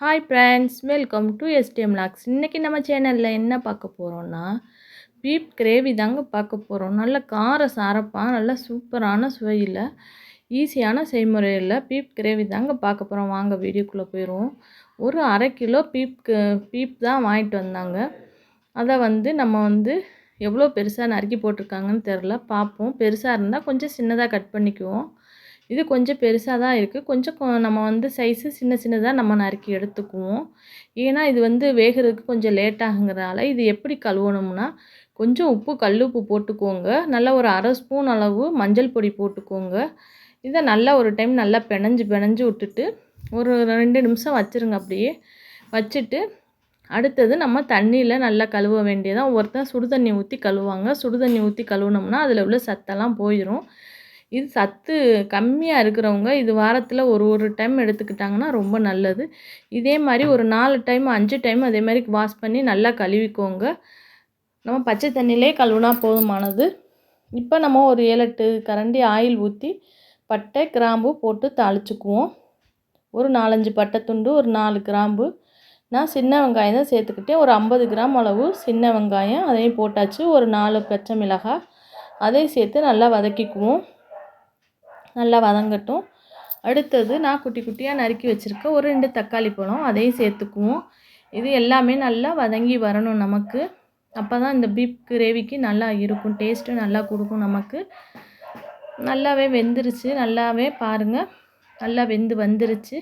Hi friends welcome to STM logs இன்றைக்கி நம்ம சேனலில் என்ன பார்க்க போகிறோன்னா பீப் கிரேவி தாங்க பார்க்க போகிறோம் நல்ல கார சாரப்பாக நல்ல சூப்பரான சுவையில் ஈஸியான செய்முறையில் பீப் கிரேவி தாங்க பார்க்க போகிறோம் வாங்க வீடியோக்குள்ளே போயிடுவோம். ஒரு அரை கிலோ பீப் பீப் தான் வாங்கிட்டு வந்தாங்க. அதை வந்து நம்ம வந்து எவ்வளோ பெருசாக நறுக்கி போட்டிருக்காங்கன்னு தெரில பார்ப்போம். பெருசாக இருந்தால் கொஞ்சம் சின்னதாக கட் பண்ணிக்குவோம். இது கொஞ்சம் பெருசாக தான் இருக்குது கொஞ்சம் கொ- நம்ம வந்து சைஸு சின்ன சின்னதாக நம்ம நறுக்கி எடுத்துக்குவோம். ஏன்னா இது வந்து வேகிறதுக்கு கொஞ்சம் லேட் ஆகுங்கிறனால இது எப்படி கழுவணும்னா கொஞ்சம் உப்பு கல் உப்பு போட்டுக்கோங்க. நல்லா ஒரு அரை ஸ்பூன் அளவு மஞ்சள் பொடி போட்டுக்கோங்க. இதை நல்லா ஒரு டைம் நல்லா பிணைஞ்சு பிணைஞ்சு விட்டுட்டு ஒரு ரெண்டு நிமிஷம் வச்சுருங்க அப்படியே. வச்சுட்டு அடுத்தது நம்ம தண்ணியில் நல்லா கழுவ வேண்டியதான் ஒருத்தன் சுடு தண்ணி ஊற்றி கழுவாங்க. சுடு தண்ணி ஊற்றி கழுவுனோம்னா அதில் உள்ள சத்தெல்லாம் போயிடும் இது சத்து கம்மியாக இருக்கிறவங்க இது வாரத்தில் ஒரு ஒரு டைம் எடுத்துக்கிட்டாங்கன்னா ரொம்ப நல்லது. இதே மாதிரி ஒரு நாலு டைம் அஞ்சு டைம் அதே மாதிரி வாஷ் பண்ணி நல்லா கழுவிக்கோங்க. நம்ம பச்சை தண்ணியிலே கழுவுனா போதுமானது. இப்போ நம்ம ஒரு ஏழு எட்டு கரண்டி ஆயில் ஊற்றி பட்டை கிராம்பு போட்டு தாளிச்சுக்குவோம். ஒரு நாலஞ்சு பட்டை துண்டு ஒரு நாலு கிராம்பு. நான் சின்ன வெங்காயம் தான் சேர்த்துக்கிட்டேன். ஒரு ஐம்பது கிராம் அளவு சின்ன வெங்காயம். அதையும் போட்டாச்சு. ஒரு நாலு பச்சை மிளகாய். அதையும் சேர்த்து நல்லா வதக்கிக்குவோம். நல்லா வதங்கட்டும். அடுத்தது நான் குட்டி குட்டியாக நறுக்கி வச்சுருக்க ஒரு ரெண்டு தக்காளி பழம் அதையும் சேர்த்துக்குவோம். இது எல்லாமே நல்லா வதங்கி வரணும் நமக்கு. அப்போ தான் இந்த பீப் கிரேவிக்கு நல்லா இருக்கும் டேஸ்ட்டு நல்லா கொடுக்கும் நமக்கு. நல்லாவே வெந்துருச்சு. நல்லாவே பாருங்கள் நல்லா வெந்து வந்துருச்சு.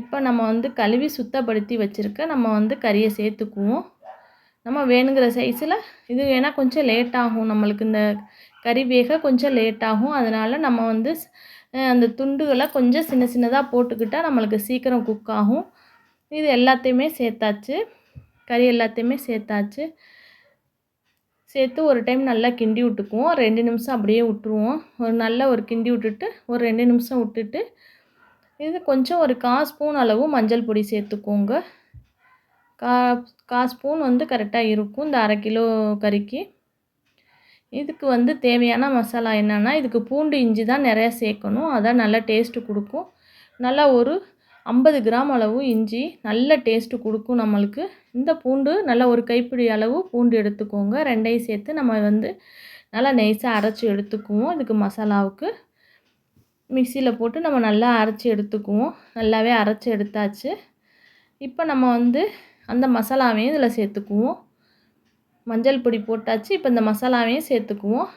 இப்போ நம்ம வந்து கழுவி சுத்தப்படுத்தி வச்சுருக்க நம்ம வந்து கறியை சேர்த்துக்குவோம். நம்ம வேணுங்கிற சைஸில் இது ஏன்னா கொஞ்சம் லேட் ஆகும் நம்மளுக்கு இந்த கறி வேக கொஞ்சம் லேட் ஆகும். அதனால் நம்ம வந்து அந்த துண்டுகளை கொஞ்சம் சின்ன சின்னதாக போட்டுக்கிட்டால் நம்மளுக்கு சீக்கிரம் குக் ஆகும். இது எல்லாத்தையுமே சேர்த்தாச்சு. கறி எல்லாத்தையுமே சேர்த்தாச்சு. சேர்த்து ஒரு டைம் நல்லா கிண்டி விட்டுக்குவோம். ரெண்டு நிமிஷம் அப்படியே விட்டுருவோம். ஒரு நல்ல ஒரு கிண்டி விட்டுட்டு ஒரு ரெண்டு நிமிஷம் விட்டுட்டு இது கொஞ்சம் ஒரு கா ஸ்பூன் அளவு மஞ்சள் பொடி சேர்த்துக்கோங்க. கா கா ஸ்பூன் வந்து கரெக்டாக இருக்கும். இந்த அரை கிலோ கறிக்கு. இதுக்கு வந்து தேவையான மசாலா என்னென்னா இதுக்கு பூண்டு இஞ்சி தான் நிறையா சேர்க்கணும். அதான் நல்லா டேஸ்ட்டு கொடுக்கும். நல்லா ஒரு ஐம்பது கிராம் அளவு இஞ்சி நல்ல டேஸ்ட்டு கொடுக்கும் நம்மளுக்கு. இந்த பூண்டு நல்லா ஒரு கைப்பிடி அளவு பூண்டு எடுத்துக்கோங்க. ரெண்டையும் சேர்த்து நம்ம வந்து நல்லா நைஸாக அரைச்சி எடுத்துக்குவோம் இதுக்கு மசாலாவுக்கு. மிக்சியில் போட்டு நம்ம நல்லா அரைச்சி எடுத்துக்குவோம். நல்லாவே அரைச்சி எடுத்தாச்சு. இப்போ நம்ம வந்து அந்த மசாலாவையும் இதில் சேர்த்துக்குவோம். மஞ்சள் பொடி போட்டாச்சு இப்போ இந்த மசாலாவையும் சேர்த்துக்குவோம்.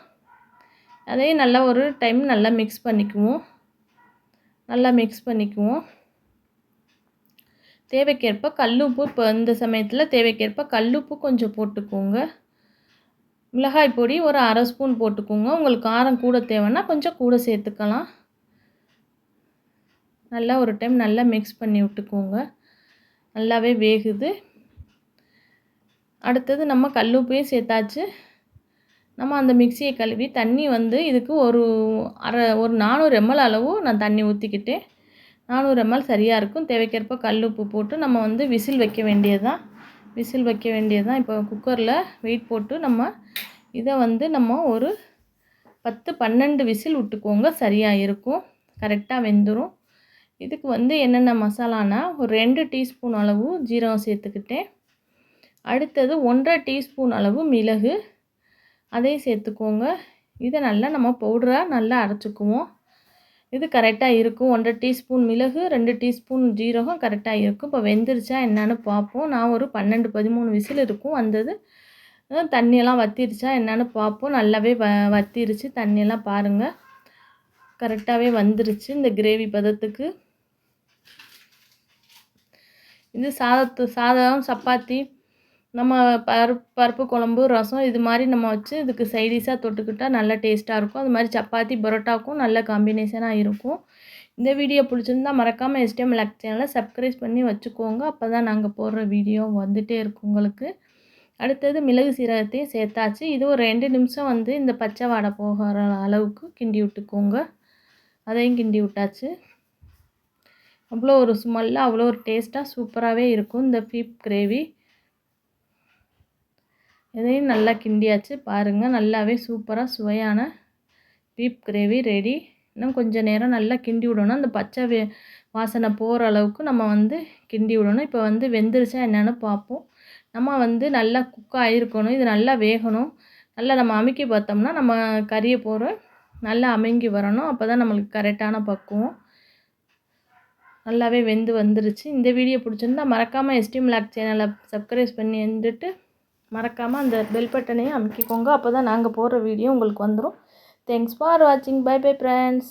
அதையும் நல்லா ஒரு டைம் நல்லா மிக்ஸ் பண்ணிக்குவோம். நல்லா மிக்ஸ் பண்ணிக்குவோம். தேவைக்கேற்ப கல்லுப்பு இப்போ இந்த சமயத்தில் தேவைக்கேற்ப கல்லுப்பு கொஞ்சம் போட்டுக்கோங்க. மிளகாய் பொடி ஒரு அரை ஸ்பூன் போட்டுக்கோங்க. உங்களுக்கு காரம் கூட தேவைன்னா கொஞ்சம் கூட சேர்த்துக்கலாம். நல்லா ஒரு டைம் நல்லா மிக்ஸ் பண்ணி விட்டுக்கோங்க. நல்லாவே வேகுது. அடுத்தது நம்ம கல்லுப்பையும் சேர்த்தாச்சு. நம்ம அந்த மிக்சியை கழுவி தண்ணி வந்து இதுக்கு ஒரு அரை ஒரு நானூறு எம்எல் அளவு நான் தண்ணி ஊற்றிக்கிட்டேன் நானூறு எம்எல் சரியாக இருக்கும். தேவைக்கேற்ப கல்லுப்பு போட்டு நம்ம வந்து விசில் வைக்க வேண்டியதுதான். விசில் வைக்க வேண்டியதுதான். இப்போ குக்கரில் வெயிட் போட்டு நம்ம இதை வந்து நம்ம ஒரு பத்து பன்னெண்டு விசில் விட்டுக்கோங்க. சரியாக இருக்கும். கரெக்டாக வெந்துடும் இதுக்கு வந்து என்னென்ன மசாலானா ஒரு ரெண்டு டீஸ்பூன் அளவு ஜீரகம் சேர்த்துக்கிட்டேன். அடுத்தது ஒன்றரை டீஸ்பூன் அளவு மிளகு. அதையும் சேர்த்துக்கோங்க. இதை நல்லா நம்ம பவுடராக நல்லா அரைச்சிக்குவோம். இது கரெக்டாக இருக்கும். ஒன்றரை டீஸ்பூன் மிளகு ரெண்டு டீஸ்பூன் ஜீரகம் கரெக்டாக இருக்கும். இப்போ வெந்துருச்சா என்னென்னு பார்ப்போம். நான் ஒரு பன்னெண்டு பதிமூணு விசில் இருக்கும். வந்தது தண்ணியெல்லாம் வத்திருச்சா என்னென்னு பார்ப்போம். நல்லாவே வ வத்திருச்சு. தண்ணியெல்லாம் பாருங்கள் கரெக்டாகவே வந்துருச்சு இந்த கிரேவி பதத்துக்கு. இது சாதத்து சாதம் சப்பாத்தி நம்ம பருப்பு பருப்பு குழம்பு ரசம் இது மாதிரி நம்ம வச்சு இதுக்கு சைடிஷாக தொட்டுக்கிட்டால் நல்ல டேஸ்ட்டாக இருக்கும். அது மாதிரி சப்பாத்தி பரோட்டாக்கும் நல்ல காம்பினேஷனாக இருக்கும். இந்த வீடியோ பிடிச்சிருந்தா மறக்காமல் எஸ்டிஎம் லக் சேனலை சப்ஸ்கிரைப் பண்ணி வச்சுக்கோங்க. அப்போ தான் நாங்கள் போடுற வீடியோ வந்துகிட்டே இருக்கும் உங்களுக்கு. அடுத்தது மிளகு சீரகத்தையும் சேர்த்தாச்சு. இது ஒரு ரெண்டு நிமிஷம் வந்து இந்த பச்சை வாடை போகிற அளவுக்கு கிண்டி விட்டுக்கோங்க. அதையும் கிண்டி விட்டாச்சு. அவ்வளோ ஒரு ஸ்மெல்லாக அவ்வளோ ஒரு டேஸ்ட்டாக சூப்பராகவே இருக்கும் இந்த பீப் கிரேவி இதையும் நல்லா கிண்டியாச்சு. பாருங்கள் நல்லாவே சூப்பராக சுவையான பீப் கிரேவி ரெடி இன்னும் கொஞ்சம் நேரம் நல்லா கிண்டி விடணும். அந்த பச்சை வே வாசனை போகிற அளவுக்கு நம்ம வந்து கிண்டி விடணும். இப்போ வந்து வெந்துருச்சா என்னென்னு பார்ப்போம். நம்ம வந்து நல்லா குக் ஆகிருக்கணும் இது நல்லா வேகணும். நல்லா நம்ம அமுக்கி பார்த்தோம்னா நம்ம கறியை போகிற நல்லா அமைங்கி வரணும். அப்போ தான் நம்மளுக்கு கரெக்டான பக்குவம். நல்லாவே வெந்து வந்துருச்சு. இந்த வீடியோ பிடிச்சிருந்தா மறக்காமல் எஸ்டிம் லாக் சேனலை சப்ஸ்கிரைப் பண்ணி இருந்துட்டு மறக்காமல் அந்த பெல் பட்டனையும் அமுக்கிக்கோங்க. அப்போ தான் நாங்கள் போடுற வீடியோ உங்களுக்கு வந்துடும் தேங்க்ஸ் ஃபார் வாட்சிங் பை பை ஃப்ரெண்ட்ஸ்